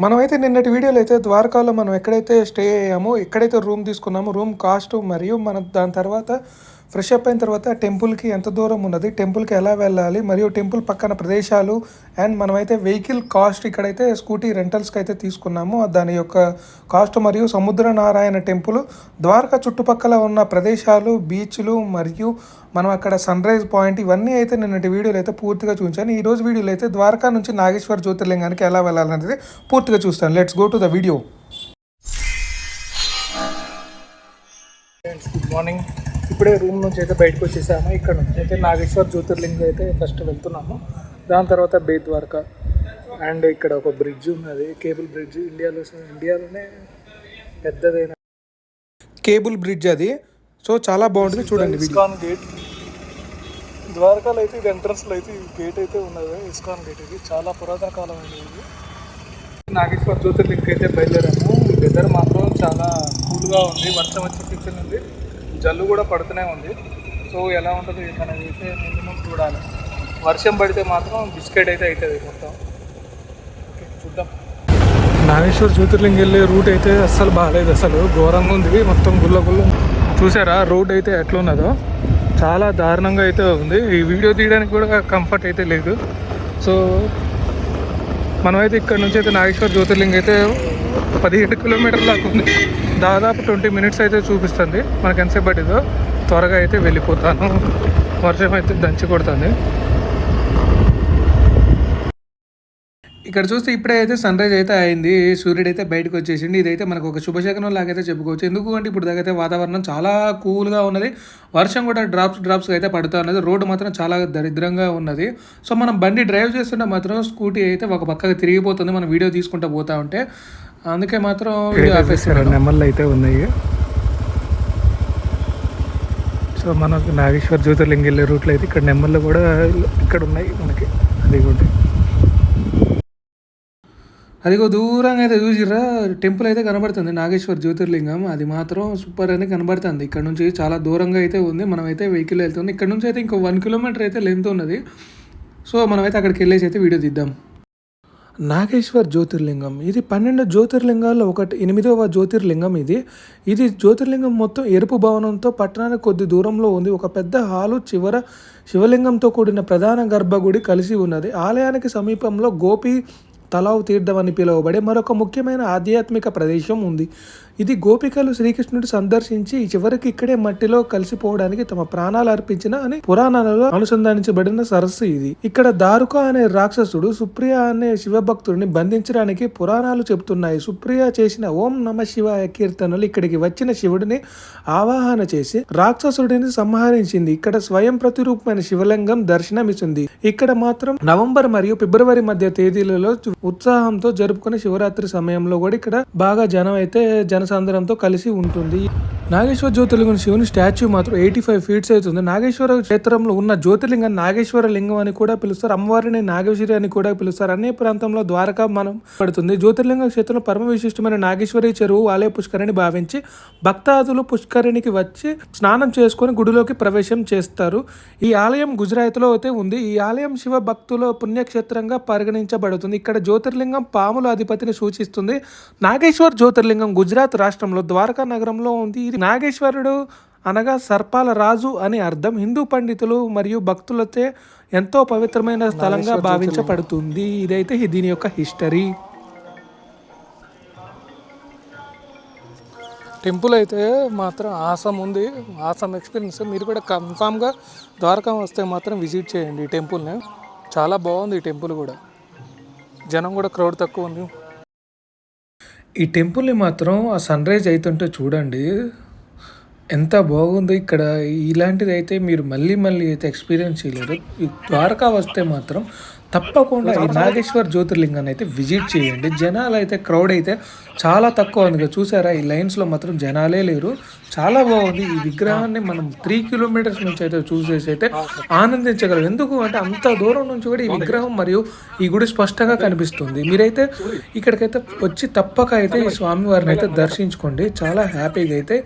మనమైతే నిన్నటి వీడియోలో అయితే ద్వారకాలో మనం ఎక్కడైతే స్టే అయ్యామో ఎక్కడైతే రూమ్ తీసుకున్నామో రూమ్ కాస్ట్ మరియు మన దాని తర్వాత ఫ్రెష్ అప్ అయిన తర్వాత టెంపుల్కి ఎంత దూరం ఉన్నది టెంపుల్కి ఎలా వెళ్ళాలి మరియు టెంపుల్ పక్కన ప్రదేశాలు అండ్ మనమైతే వెహికల్ కాస్ట్ ఇక్కడైతే స్కూటీ రెంటల్స్కి అయితే తీసుకున్నాము. దాని యొక్క కాస్ట్ మరియు సముద్ర నారాయణ టెంపుల్ ద్వారకా చుట్టుపక్కల ఉన్న ప్రదేశాలు బీచ్లు మరియు మనం అక్కడ సన్ రైజ్ పాయింట్ ఇవన్నీ అయితే నిన్నటి వీడియోలో అయితే పూర్తిగా చూపించాను. ఈ రోజు వీడియోలో అయితే ద్వారకా నుంచి నాగేశ్వర జ్యోతిర్లింగానికి ఎలా వెళ్ళాలనేది పూర్తిగా చూస్తాను. Let's go to the video friends good morning ఇప్పుడే రూమ్ నుంచి అయితే బయటకు వచ్చేసాము. ఇక్కడ నుంచి అయితే నాగేశ్వర్ జ్యోతిర్లింగం అయితే ఫస్ట్ వెళ్తున్నాము. దాని తర్వాత బేట్ ద్వారకా అండ్ ఇక్కడ ఒక బ్రిడ్జ్ ఉన్నది. కేబుల్ బ్రిడ్జ్ ఇండియాలో ఇండియాలోనే పెద్దదైన కేబుల్ బ్రిడ్జ్ అది. సో చాలా బాగుంటుంది. చూడండి ఇస్కాన్ గేట్ ద్వారకాలో అయితే ఇది ఎంట్రన్స్లో అయితే ఈ గేట్ అయితే ఉన్నది. ఇస్కాన్ గేట్ ఇది. చాలా పురాతన కాలమైనది ఇది. నాగేశ్వర్ జ్యోతిర్లింగ్ అయితే బయలుదేరాము. వెదర్ మాత్రం చాలా కూల్గా ఉంది. వర్షం వచ్చే సీజన్ ఉంది. జల్లు కూడా పడుతూనే ఉంది. సో ఎలా ఉంటుంది మనది అయితే మినిమం చూడాలి. వర్షం పడితే మాత్రం బిస్కెట్ అయితే అవుతుంది మొత్తం. ఓకే చూద్దాం. నాగేశ్వర జ్యోతిర్లింగ్ వెళ్ళే రూట్ అయితే అస్సలు బాగాలేదు అసలు. ఘోరంగా ఉంది. మొత్తం గుల్ల గుల్ల చూసారా? రోడ్ అయితే ఎట్లా ఉన్నదో. చాలా దారుణంగా అయితే ఉంది. ఈ వీడియో తీయడానికి కూడా కంఫర్ట్ అయితే లేదు. సో మనమైతే ఇక్కడ నుంచి అయితే నాగేశ్వర జ్యోతిర్లింగ్ అయితే పదిహేడు కిలోమీటర్ల దాకా ఉంది. దాదాపు ట్వంటీ మినిట్స్ అయితే చూపిస్తుంది. మనకి ఎంతసేపు పట్టిందో త్వరగా అయితే వెళ్ళిపోతాను. వర్షం అయితే దంచి కొడుతుంది. ఇక్కడ చూస్తే ఇప్పుడే అయితే సన్ రైజ్ అయితే అయింది. సూర్యుడు అయితే బయటకు వచ్చేసింది ఇదైతే మనకు ఒక శుభశకనం లాగైతే చెప్పుకోవచ్చు. ఎందుకు అంటే ఇప్పుడు దగ్గరైతే వాతావరణం చాలా కూల్గా ఉన్నది. వర్షం కూడా డ్రాప్స్ డ్రాప్స్ అయితే పడుతూ ఉన్నది. రోడ్డు మాత్రం చాలా దరిద్రంగా ఉన్నది. సో మనం బండి డ్రైవ్ చేస్తుంటే మాత్రం స్కూటీ అయితే ఒక పక్కగా తిరిగిపోతుంది. మనం వీడియో తీసుకుంటూ పోతా ఉంటే. అందుకే మాత్రం అయితే ఉన్నాయి. సో మనకు నాగేశ్వర్ జ్యోతిర్లింగ వెళ్ళే రూట్లో అయితే ఇక్కడ నెమ్మళ్ళు కూడా ఇక్కడ ఉన్నాయి మనకి. అది కూడా. అదిగో దూరంగా అయితే చూసిర్రా. టెంపుల్ అయితే కనబడుతుంది. నాగేశ్వర్ జ్యోతిర్లింగం. అది మాత్రం సూపర్ అని కనబడుతుంది. ఇక్కడ నుంచి చాలా దూరంగా అయితే ఉంది. మనం అయితే వెహికల్ వెళ్తుంది ఇక్కడ నుంచి అయితే ఇంకో వన్ కిలోమీటర్ అయితే లెంత్ ఉన్నది. సో మనమైతే అక్కడికి వెళ్ళేసి అయితే వీడియో తీద్దాం. నాగేశ్వర్ జ్యోతిర్లింగం. ఇది పన్నెండు జ్యోతిర్లింగాల్లో ఒకటి ఎనిమిదవ జ్యోతిర్లింగం ఇది. ఇది జ్యోతిర్లింగం మొత్తం ఎరుపు భవనంతో పట్టణానికి కొద్ది దూరంలో ఉంది. ఒక పెద్ద హాలు చివర శివలింగంతో కూడిన ప్రధాన గర్భగుడి కలిసి ఉన్నది. ఆలయానికి సమీపంలో గోపి తలావ్ తీర్థం అని పిలువబడే మరొక ముఖ్యమైన ఆధ్యాత్మిక ప్రదేశం ఉంది. ఇది గోపికలు శ్రీకృష్ణుడు సందర్శించి చివరికి ఇక్కడే మట్టిలో కలిసిపోవడానికి తమ ప్రాణాలు అర్పించిన అని పురాణాలలో అనుసంధానించబడిన సరస్సు ఇది. ఇక్కడ దారుక అనే రాక్షసుడు సుప్రియ అనే శివభక్తుడిని బంధించడానికి పురాణాలు చెబుతున్నాయి. సుప్రియ చేసిన ఓం నమ శివాయ కీర్తనలు ఇక్కడికి వచ్చిన శివుడిని ఆవాహన చేసి రాక్షసుడిని సంహరించింది. ఇక్కడ స్వయం ప్రతిరూపమైన శివలింగం దర్శనమిస్తుంది. ఇక్కడ మాత్రం నవంబర్ మరియు ఫిబ్రవరి మధ్య తేదీలలో ఉత్సాహంతో జరుపుకునే శివరాత్రి సమయంలో కూడా ఇక్కడ బాగా జనం అయితే జనసాంద్రంతో కలిసి ఉంటుంది. నాగేశ్వర జ్యోతిర్లింగం శివుని స్టాచ్యూ మాత్రం ఎయిటీ ఫైవ్ ఫీట్స్ అవుతుంది నాగేశ్వర క్షేత్రంలో ఉన్న జ్యోతిర్లింగం నాగేశ్వర లింగం అని కూడా పిలుస్తారు. అమ్మవారిని నాగేశ్వరి అని కూడా పిలుస్తారు. అనే ప్రాంతంలో ద్వారకా మనం పడుతుంది. జ్యోతిర్లింగ క్షేత్రంలో పరమ విశిష్టమైన నాగేశ్వరి చెరువు ఆలయ పుష్కరిణి భావించి భక్తాదులు పుష్కరిణికి వచ్చి స్నానం చేసుకొని గుడిలోకి ప్రవేశం చేస్తారు. ఈ ఆలయం గుజరాత్లో అయితే ఉంది. ఈ ఆలయం శివ భక్తుల పుణ్యక్షేత్రంగా పరిగణించబడుతుంది. ఇక్కడ జ్యోతిర్లింగం పాముల అధిపతిని సూచిస్తుంది. నాగేశ్వర్ జ్యోతిర్లింగం గుజరాత్ రాష్ట్రంలో ద్వారకా నగరంలో ఉంది. ఇది నాగేశ్వరుడు అనగా సర్పాల రాజు అని అర్థం. హిందూ పండితులు మరియు భక్తులతో ఎంతో పవిత్రమైన స్థలంగా భావించబడుతుంది. ఇదైతే దీని యొక్క హిస్టరీ. టెంపుల్ అయితే మాత్రం ఆసం ఉంది. Awesome experience. మీరు కూడా కన్ఫామ్గా ద్వారకా వస్తే మాత్రం విజిట్ చేయండి ఈ టెంపుల్ని. చాలా బాగుంది ఈ టెంపుల్ కూడా. జనం కూడా క్రౌడ్ తక్కువ ఉంది. ఈ టెంపుల్ని మాత్రం ఆ సన్ రైజ్ అవుతుంటే చూడండి. ఎంత బాగుందో ఇక్కడ. ఇలాంటిది అయితే మీరు మళ్ళీ మళ్ళీ అయితే ఎక్స్పీరియన్స్ చేయలేరు. ఈ ద్వారకా వస్తే మాత్రం తప్పకుండా ఈ నాగేశ్వర్ జ్యోతిర్లింగాన్ని అయితే విజిట్ చేయండి. జనాలు అయితే క్రౌడ్ అయితే చాలా తక్కువ ఉంది. చూసారా? ఈ లైన్స్లో మాత్రం జనాలే లేరు. చాలా బాగుంది. ఈ విగ్రహాన్ని మనం త్రీ కిలోమీటర్స్ నుంచి అయితే చూసేసి అయితే ఆనందించగలం. ఎందుకు అంటే అంత దూరం నుంచి కూడా ఈ విగ్రహం మరియు ఈ గుడి స్పష్టంగా కనిపిస్తుంది. మీరైతే ఇక్కడికైతే వచ్చి తప్పక అయితే ఈ స్వామివారిని అయితే దర్శించుకోండి. చాలా హ్యాపీగా అయితే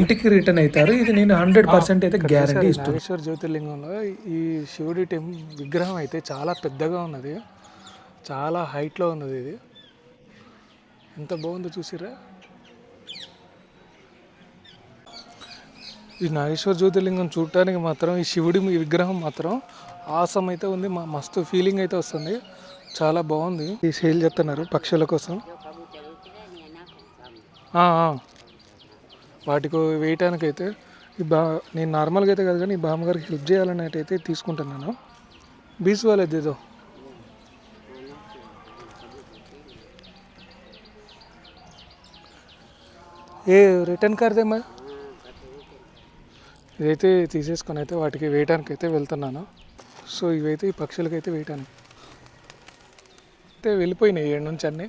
ఇంటికి రిటర్న్ అవుతారు. ఇది నేను హండ్రెడ్ పర్సెంట్ అయితే గ్యారంటీ ఇస్తుంది. జ్యోతిర్లింగంలో ఈ శివుడి టెం విగ్రహం అయితే చాలా పెద్దగా ఉన్నది. చాలా హైట్లో ఉన్నది ఇది. ఎంత బాగుందో చూసిరా ఈ నాగేశ్వర జ్యోతిర్లింగం చూడటానికి మాత్రం ఈ శివుడి విగ్రహం మాత్రం ఆసం అయితే ఉంది మా మస్తు ఫీలింగ్ అయితే వస్తుంది. చాలా బాగుంది. ఈ సేల్ చేస్తున్నారు పక్షుల కోసం. వాటికి వేయటానికైతే ఈ బా నేను నార్మల్గా అయితే కాదు కానీ ఈ బామ్మగారికి హెల్ప్ చేయాలని అయితే తీసుకుంటున్నాను. బీచ్ వాళ్ళది ఏదో ఏ రిటర్న్ కార్దేమా ఇదైతే తీసేసుకొని అయితే వాటికి వేయడానికి అయితే వెళ్తున్నాను. సో ఇవైతే ఈ పక్షులకైతే వేయటానికి. అయితే వెళ్ళిపోయినాయి ఏడు నుంచి అన్నీ.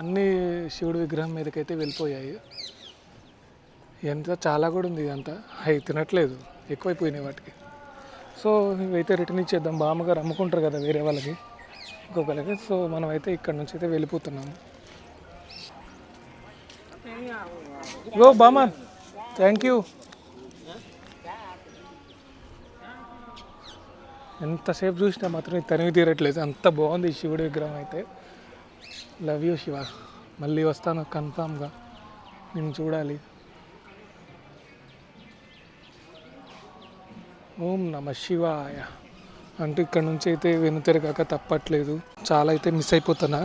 అన్నీ శివుడి విగ్రహం మీదకైతే వెళ్ళిపోయాయి. ఎంత చాలా కూడా ఉంది ఇదంతా. అవి తినట్లేదు. ఎక్కువైపోయినాయి వాటికి. సో ఇవైతే రిటర్న్ ఇచ్చేద్దాం. బామ్మగారు అమ్ముకుంటారు కదా వేరే వాళ్ళకి ఇంకొకరికి సో మనం అయితే ఇక్కడ నుంచి అయితే వెళ్ళిపోతున్నాము గో బామ్మ థ్యాంక్ యూ ఎంతసేపు చూసినా మాత్రం తనివి తీరట్లేదు. అంత బాగుంది శివుడి విగ్రహం అయితే. Love you Shiva. మళ్ళీ వస్తాను కన్ఫామ్గా నేను చూడాలి. ఓం నమ శివాయ. అంటే ఇక్కడ నుంచి అయితే వెనుతిరగాక తప్పట్లేదు. చాలా అయితే మిస్ అయిపోతున్నా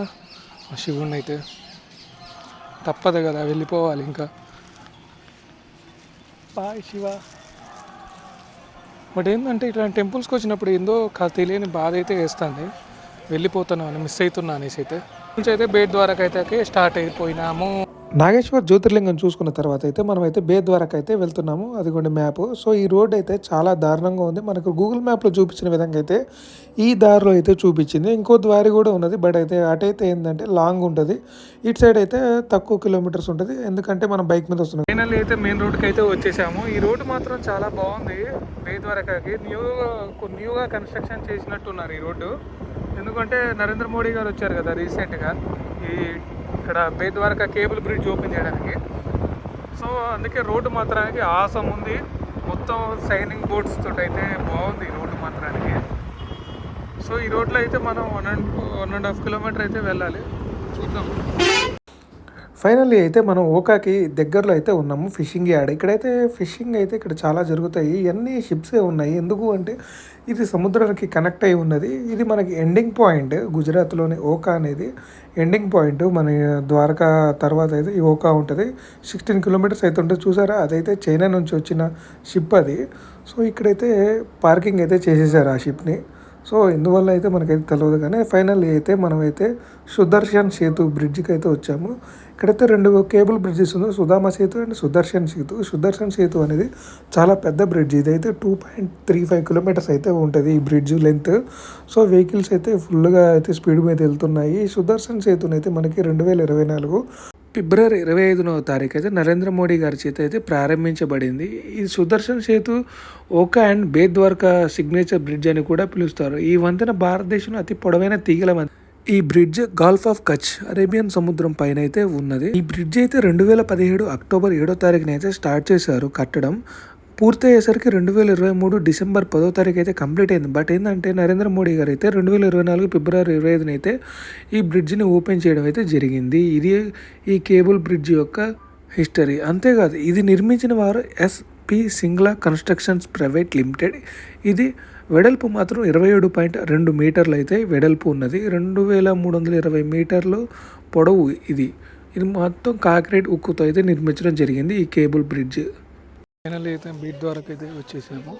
మా శివుడిని అయితే. తప్పదు కదా వెళ్ళిపోవాలి ఇంకా. బాయ్ శివ. బట్ ఏంటంటే ఇట్లాంటి టెంపుల్స్కి వచ్చినప్పుడు ఏందో తెలియని బాధ అయితే వేస్తుంది. వెళ్ళిపోతున్నాను అని మిస్ అవుతున్నా అనేసి అయితే. నుంచి అయితే బేట్ ద్వారాకైతే స్టార్ట్ అయిపోయినాము. నాగేశ్వర్ జ్యోతిర్లింగం చూసుకున్న తర్వాత అయితే మనం అయితే బే అయితే వెళ్తున్నాము. అదిగోండి మ్యాప్. సో ఈ రోడ్ అయితే చాలా దారుణంగా ఉంది. మనకు గూగుల్ మ్యాప్లో చూపించిన విధంగా అయితే ఈ దారిలో అయితే చూపించింది. ఇంకో దారి కూడా ఉన్నది. బట్ అయితే అటైతే ఏంటంటే లాంగ్ ఉంటుంది. ఇటు సైడ్ అయితే తక్కువ కిలోమీటర్స్ ఉంటుంది. ఎందుకంటే మనం బైక్ మీద వస్తున్నాం. ఫైనల్ అయితే మెయిన్ రోడ్కి అయితే వచ్చేసాము. ఈ రోడ్ మాత్రం చాలా బాగుంది. బే ద్వారకాకి న్యూగా న్యూగా కన్స్ట్రక్షన్ చేసినట్టున్నారు ఈ రోడ్డు. ఎందుకంటే నరేంద్ర మోడీ గారు వచ్చారు కదా రీసెంట్గా. ఈ ఇక్కడ బేద్వారక కేబుల్ బ్రిడ్జ్ ఓపెన్ చేయడానికి. సో అందుకే రోడ్డు మాత్రానికి ఆసం ఉంది. మొత్తం సైనింగ్ బోర్డ్స్ తోటి అయితే బాగుంది రోడ్డు మాత్రానికి. సో ఈ రోడ్లో అయితే మనం one and one and half kilometre అయితే వెళ్ళాలి. చూద్దాం. ఫైనల్లీ అయితే మనం ఓకాకి దగ్గరలో అయితే ఉన్నాము ఫిషింగ్ యార్డ్. ఇక్కడైతే ఫిషింగ్ అయితే ఇక్కడ చాలా జరుగుతాయి. ఇవన్నీ షిప్సే ఉన్నాయి. ఎందుకు అంటే ఇది సముద్రానికి కనెక్ట్ అయి ఉన్నది. ఇది మనకి ఎండింగ్ పాయింట్ గుజరాత్లోని ఓకా అనేది ఎండింగ్ పాయింట్ మన ద్వారకా తర్వాత అయితే ఈ ఓకా ఉంటుంది. సిక్స్టీన్ కిలోమీటర్స్ అయితే ఉంటుంది. చూసారా? అదైతే చైనా నుంచి వచ్చిన షిప్ అది. సో ఇక్కడైతే పార్కింగ్ అయితే చేసేసారు ఆ షిప్ని సో ఇందువల్ల అయితే మనకైతే తెలియదు కానీ ఫైనల్ అయితే మనమైతే సుదర్శన్ సేతు బ్రిడ్జ్కి అయితే వచ్చాము. ఇక్కడైతే రెండు కేబుల్ బ్రిడ్జెస్ ఉంది సుధామ సేతు అండ్ సుదర్శన్ సేతు. సుదర్శన్ సేతు అనేది చాలా పెద్ద బ్రిడ్జ్. ఇదైతే two point three five kilometres అయితే ఉంటుంది ఈ బ్రిడ్జ్ లెంత్ సో వెహికల్స్ అయితే ఫుల్గా అయితే స్పీడ్ మీద వెళ్తున్నాయి. సుదర్శన్ సేతునైతే మనకి రెండు వేల ఇరవై నాలుగు ఫిబ్రవరి ఇరవై ఐదునవ తారీఖు అయితే నరేంద్ర మోడీ గారి చేత అయితే ప్రారంభించబడింది. ఈ Sudarshan Setu Okha and Bet signature bridge అని కూడా పిలుస్తారు. ఈ వంతెన భారతదేశంలో అతి పొడవైన తీగల వంతెన. ఈ bridge Gulf of Kutch Arabian సముద్రం పైన అయితే ఉన్నది. ఈ బ్రిడ్జ్ అయితే రెండు వేల పదిహేడు అక్టోబర్ ఏడో తారీఖున అయితే స్టార్ట్ చేశారు కట్టడం. పూర్తయ్యేసరికి రెండు వేల ఇరవై మూడు డిసెంబర్ పదో తారీఖు అయితే కంప్లీట్ అయింది. బట్ ఏంటంటే నరేంద్ర మోడీ గారు అయితే రెండు వేల ఇరవై నాలుగు ఫిబ్రవరి ఇరవై ఐదున అయితే ఈ బ్రిడ్జ్ని ఓపెన్ చేయడం అయితే జరిగింది. ఇది ఈ కేబుల్ బ్రిడ్జ్ యొక్క హిస్టరీ. అంతేకాదు ఇది నిర్మించిన వారు SP Singla constructions private limited. ఇది వెడల్పు మాత్రం ఇరవై ఏడు పాయింట్ రెండు మీటర్లు అయితే వెడల్పు ఉన్నది. రెండు వేల మూడు వందల ఇరవై మీటర్లు పొడవు ఇది. ఇది మొత్తం కాంక్రీట్ ఉక్కుతో అయితే నిర్మించడం జరిగింది ఈ కేబుల్ బ్రిడ్జ్. ఫైనల్ అయితే బీట్ ద్వారకా అయితే వచ్చేసాము.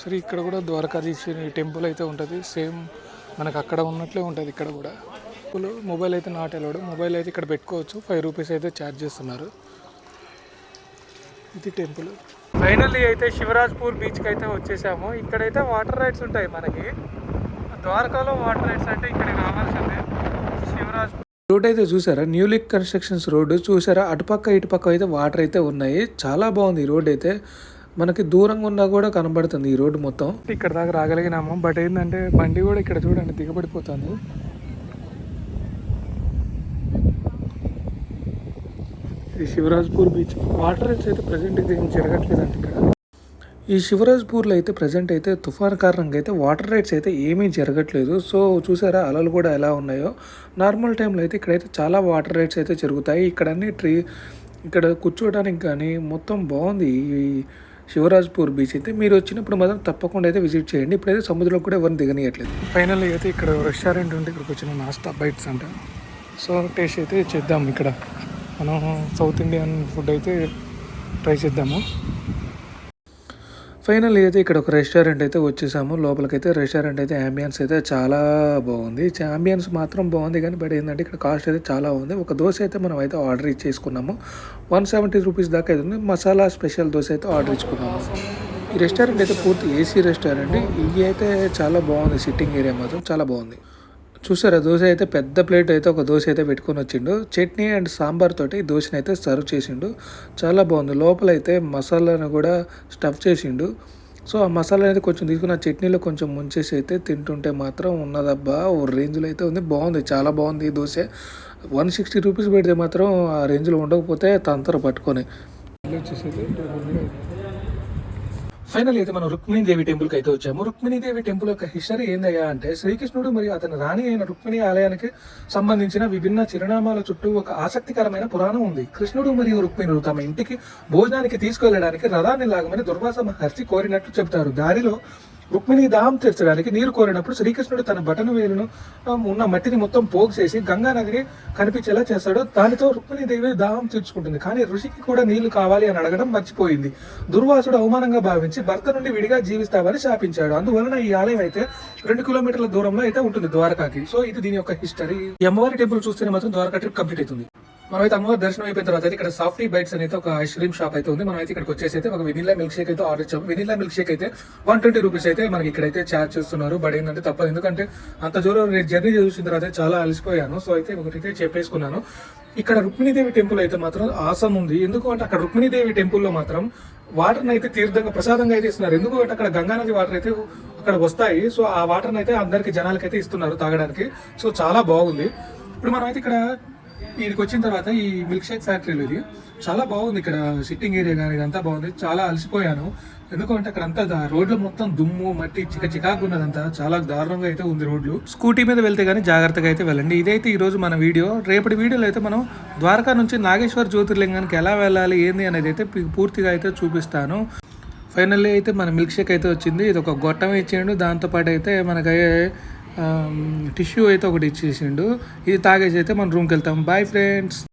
సరే ఇక్కడ కూడా ద్వారకాధీశ్వరి టెంపుల్ అయితే ఉంటుంది. సేమ్ మనకు అక్కడ ఉన్నట్లే ఉంటుంది ఇక్కడ కూడా. మొబైల్ అయితే నాట్ అలవాడు మొబైల్ అయితే ఇక్కడ పెట్టుకోవచ్చు. ఫైవ్ రూపీస్ అయితే ఛార్జ్ చేస్తున్నారు. ఇది టెంపుల్ ఫైనల్లీ అయితే శివరాజ్పూర్ బీచ్కి అయితే వచ్చేసాము. ఇక్కడైతే వాటర్ రైడ్స్ ఉంటాయి మనకి. ద్వారకాలో వాటర్ రైడ్స్ అంటే ఇక్కడ రావాల్సిన రోడ్ అయితే చూసారా? న్యూ లిక్ కన్స్ట్రక్షన్స్ రోడ్. చూసారా? అటుపక్క ఇటుపక్క అయితే వాటర్ అయితే ఉన్నాయి. చాలా బాగుంది ఈ రోడ్ అయితే. మనకి దూరంగా ఉన్నా కూడా కనబడుతుంది ఈ రోడ్డు మొత్తం. ఇక్కడ దాకా రాగలిగినాము. బట్ ఏంటంటే బండి కూడా ఇక్కడ చూడండి దిగబడిపోతుంది. ఇది శివరాజ్పూర్ బీచ్. వాటర్ అయితే ప్రజెంట్ ఇది ఏం జరగట్లేదండి ఇక్కడ. ఈ శివరాజ్పూర్లో అయితే ప్రజెంట్ అయితే తుఫాన్ కారణంగా అయితే వాటర్ రైడ్స్ అయితే ఏమీ జరగట్లేదు. సో చూసారా అలలు కూడా ఎలా ఉన్నాయో? నార్మల్ టైంలో అయితే ఇక్కడైతే చాలా వాటర్ రైడ్స్ అయితే జరుగుతాయి. ఇక్కడ అన్ని ట్రీ ఇక్కడ కూర్చోవడానికి కానీ మొత్తం బాగుంది ఈ శివరాజ్పూర్ బీచ్ అయితే. మీరు వచ్చినప్పుడు మాత్రం తప్పకుండా అయితే విజిట్ చేయండి. ఇప్పుడైతే సముద్రంలో కూడా ఎవరిని దిగనీయట్లేదు. ఫైనల్ అయితే ఇక్కడ రెస్టారెంట్ ఉంటే ఇక్కడికి వచ్చిన నాస్తా బైట్స్ అంట. సో టేస్ట్ అయితే చేద్దాం ఇక్కడ. మనం సౌత్ ఇండియన్ ఫుడ్ అయితే ట్రై చేద్దాము. ఫైనల్ అయితే ఇక్కడ ఒక రెస్టారెంట్ అయితే వచ్చేసాము. లోపలికైతే రెస్టారెంట్ అయితే అంబియన్స్ అయితే చాలా బాగుంది. అంబియన్స్ మాత్రం బాగుంది కానీ బట్ ఏంటంటే ఇక్కడ కాస్ట్ అయితే చాలా ఉంది. ఒక దోశ అయితే మనం అయితే ఆర్డర్ ఇచ్చేసుకున్నాము. వన్ సెవెంటీ రూపీస్ దాకా అయితే ఉంది. మసాలా స్పెషల్ దోశ అయితే ఆర్డర్ ఇచ్చుకున్నాము. ఈ రెస్టారెంట్ అయితే పూర్తి ఏసీ రెస్టారెంట్. ఇది అయితే చాలా బాగుంది. సిట్టింగ్ ఏరియా మాత్రం చాలా బాగుంది. చూసారా దోశ అయితే పెద్ద ప్లేట్ అయితే ఒక దోశ అయితే పెట్టుకొని వచ్చిండు. చట్నీ అండ్ సాంబార్ తోటి దోశని అయితే సర్వ్ చేసిండు. చాలా బాగుంది. లోపల అయితే మసాలాను కూడా స్టఫ్ చేసిండు. సో ఆ మసాలా అయితే కొంచెం తీసుకున్న చట్నీలో కొంచెం ముంచేసి అయితే తింటుంటే మాత్రం ఉన్నదబ్బా ఓ రేంజ్లో అయితే ఉంది. బాగుంది. చాలా బాగుంది ఈ దోశ. వన్ సిక్స్టీ రూపీస్ పెడితే మాత్రం ఆ రేంజ్లో ఉండకపోతే తంతర పట్టుకొని. ఫైనల్ అయితే మనం రుక్మిణీదేవి టెంపుల్కి అయితే వచ్చాము. రుక్మిణీదేవి టెంపుల్ యొక్క హిస్టరీ ఏందయ్యా అంటే శ్రీకృష్ణుడు మరియు అతని రాణి అయిన రుక్మిణి ఆలయానికి సంబంధించిన విభిన్న చిరునామాల చుట్టూ ఒక ఆసక్తికరమైన పురాణం ఉంది. కృష్ణుడు మరియు రుక్మిణుడు తమ ఇంటికి భోజనానికి తీసుకెళ్ళడానికి రథాన్ని లాగమని దుర్వాస మహర్షి కోరినట్లు చెప్తారు దారిలో రుక్మిణి దాహం తీర్చడానికి నీరు కోరినప్పుడు శ్రీకృష్ణుడు తన బటను వేలును ఉన్న మట్టిని మొత్తం పోగుచేసి గంగా నదిని కనిపించేలా చేస్తాడు. దానితో రుక్మిణీదేవి దాహం తీర్చుకుంటుంది. కానీ ఋషికి కూడా నీళ్ళు కావాలి అని అడగడం మర్చిపోయింది. దుర్వాసుడు అవమానంగా భావించి భర్త నుండి విడిగా జీవిస్తావని శాపించాడు. అందువలన ఈ ఆలయం అయితే రెండు కిలోమీటర్ల దూరంలో అయితే ఉంటుంది ద్వారకాకి. సో ఇది దీని యొక్క హిస్టరీ ఈ అమ్మవారి టెంపుల్ చూస్తేనే మాత్రం ద్వారకా ట్రిప్ కంప్లీట్ అవుతుంది. మనమైతే అమ్మవారి దర్శనం అయిపోయిన తర్వాత అయితే ఇక్కడ సాఫ్టీ బైట్స్ అనేది ఒక ఐస్ క్రీమ్ షాప్ అయితే ఉంది. మనం అయితే ఇక్కడికి వచ్చేసి అయితే ఒక వెనిలా మిల్క్ షేక్ అయితే ఆర్డర్ ఇచ్చాము. వెనిలా మిల్క్ షేక్ అయితే వన్ ట్వంటీ రూపీస్ అయితే మనకి ఇక్కడైతే ఛార్జ్ చేస్తున్నారు. బట్ ఏంటంటే తప్పదు. ఎందుకంటే అంత దూరం నేను జర్నీ చూసిన తర్వాత చాలా అలసిపోయాను. సో అయితే ఒకటైతే చెప్పేసుకున్నాను. ఇక్కడ రుక్మిణీదేవి టెంపుల్ అయితే మాత్రం ఆసం ఉంది. ఎందుకు అంటే అక్కడ రుక్మిణీదేవి టెంపుల్లో మాత్రం వాటర్ అయితే తీర్థంగా ప్రసాదంగా అయితే ఇస్తున్నారు. ఎందుకు అంటే అక్కడ గంగానది వాటర్ అయితే అక్కడ వస్తాయి. సో ఆ వాటర్ అయితే అందరికి జనాలకైతే ఇస్తున్నారు తాగడానికి. సో చాలా బాగుంది. ఇప్పుడు మనం అయితే ఇక్కడ వీడికి వచ్చిన తర్వాత ఈ మిల్క్ షేక్ ఫ్యాక్టరీలో ఇది. చాలా బాగుంది ఇక్కడ సిట్టింగ్ ఏరియా కానీ ఇదంతా బాగుంది. చాలా అలసిపోయాను. ఎందుకంటే అక్కడ అంతా రోడ్లు మొత్తం దుమ్ము మట్టి చిక చికాకు ఉన్నదంతా. చాలా దారుణంగా అయితే ఉంది రోడ్లు. స్కూటీ మీద వెళ్తే కానీ జాగ్రత్తగా అయితే వెళ్ళండి. ఇదైతే ఈ రోజు మన వీడియో. రేపటి వీడియోలో అయితే మనం ద్వారకా నుంచి నాగేశ్వర జ్యోతిర్లింగానికి ఎలా వెళ్ళాలి ఏంది అనేది అయితే పూర్తిగా అయితే చూపిస్తాను. ఫైనల్లీ అయితే మన మిల్క్ షేక్ అయితే వచ్చింది. ఇది ఒక గొట్టం ఇచ్చిండు దాంతోపాటు అయితే మనకి టిష్యూ అయితే ఒకటి ఇచ్చేసిండు. ఇది తాగేసి అయితే మనం రూమ్కి వెళ్తాం. Bye friends